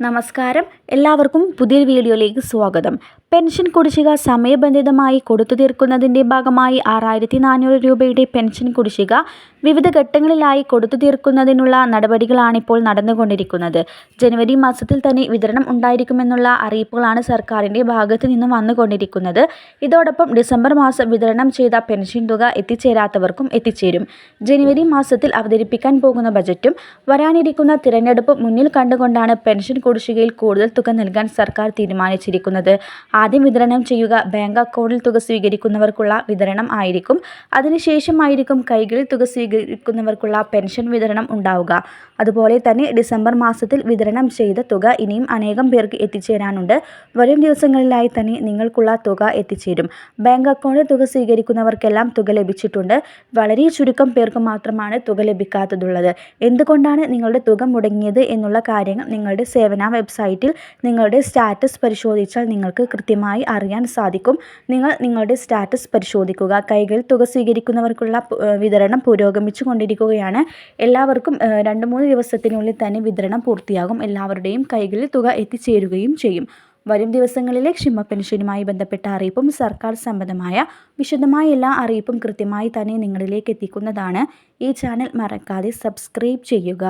നമസ്കാരം. എല്ലാവർക്കും പുതിയൊരു വീഡിയോയിലേക്ക് സ്വാഗതം. പെൻഷൻ കുടിശ്ശിക സമയബന്ധിതമായി കൊടുത്തു തീർക്കുന്നതിന്റെ ഭാഗമായി ആറായിരത്തി നാനൂറ് രൂപയുടെ പെൻഷൻ കുടിശ്ശിക വിവിധ ഘട്ടങ്ങളിലായി കൊടുത്തു തീർക്കുന്നതിനുള്ള നടപടികളാണിപ്പോൾ നടന്നുകൊണ്ടിരിക്കുന്നത്. ജനുവരി മാസത്തിൽ തന്നെ വിതരണം ഉണ്ടായിരിക്കുമെന്നുള്ള അറിയിപ്പുകളാണ് സർക്കാരിന്റെ ഭാഗത്തു നിന്നും വന്നുകൊണ്ടിരിക്കുന്നത്. ഇതോടൊപ്പം ഡിസംബർ മാസം വിതരണം ചെയ്ത പെൻഷൻ തുക എത്തിച്ചേരാത്തവർക്കും എത്തിച്ചേരും. ജനുവരി മാസത്തിൽ അവതരിപ്പിക്കാൻ പോകുന്ന ബജറ്റും വരാനിരിക്കുന്ന തിരഞ്ഞെടുപ്പ് മുന്നിൽ കണ്ടുകൊണ്ടാണ് പെൻഷൻ കുടിശ്ശികയിൽ കൂടുതൽ തുക നൽകാൻ സർക്കാർ തീരുമാനിച്ചിരിക്കുന്നത്. ആദ്യം വിതരണം ചെയ്യുക ബാങ്ക് അക്കൗണ്ടിൽ തുക സ്വീകരിക്കുന്നവർക്കുള്ള വിതരണം ആയിരിക്കും. അതിനുശേഷമായിരിക്കും കൈകളിൽ തുക സ്വീകരിക്കുന്നവർക്കുള്ള പെൻഷൻ വിതരണം ഉണ്ടാവുക. അതുപോലെ തന്നെ ഡിസംബർ മാസത്തിൽ വിതരണം ചെയ്ത തുക ഇനിയും അനേകം പേർക്ക് എത്തിച്ചേരാനുണ്ട്. വരും ദിവസങ്ങളിലായി തന്നെ നിങ്ങൾക്കുള്ള തുക എത്തിച്ചേരും. ബാങ്ക് അക്കൗണ്ടിൽ തുക സ്വീകരിക്കുന്നവർക്കെല്ലാം തുക ലഭിച്ചിട്ടുണ്ട്. വളരെ ചുരുക്കം പേർക്ക് മാത്രമാണ് തുക ലഭിക്കാത്തതുള്ളത്. എന്തുകൊണ്ടാണ് നിങ്ങളുടെ തുക മുടങ്ങിയത് എന്നുള്ള കാര്യങ്ങൾ നിങ്ങളുടെ സേവന വെബ്സൈറ്റിൽ നിങ്ങളുടെ സ്റ്റാറ്റസ് പരിശോധിച്ചാൽ നിങ്ങൾക്ക് കൃത്യമായി അറിയാൻ സാധിക്കും. നിങ്ങൾ നിങ്ങളുടെ സ്റ്റാറ്റസ് പരിശോധിക്കുക. കൈകളിൽ തുക സ്വീകരിക്കുന്നവർക്കുള്ള വിതരണം പുരോഗമിച്ചു കൊണ്ടിരിക്കുകയാണ് എല്ലാവർക്കും രണ്ട് മൂന്ന് ദിവസത്തിനുള്ളിൽ തന്നെ വിതരണം പൂർത്തിയാകും. എല്ലാവരുടെയും കൈകളിൽ തുക എത്തിച്ചേരുകയും ചെയ്യും. വരും ദിവസങ്ങളിലെ ക്ഷമ പെൻഷനുമായി ബന്ധപ്പെട്ട അറിയിപ്പും സർക്കാർ സംബന്ധമായ വിശദമായ എല്ലാ അറിയിപ്പും കൃത്യമായി തന്നെ നിങ്ങളിലേക്ക് എത്തിക്കുന്നതാണ്. ഈ ചാനൽ മറക്കാതെ സബ്സ്ക്രൈബ് ചെയ്യുക.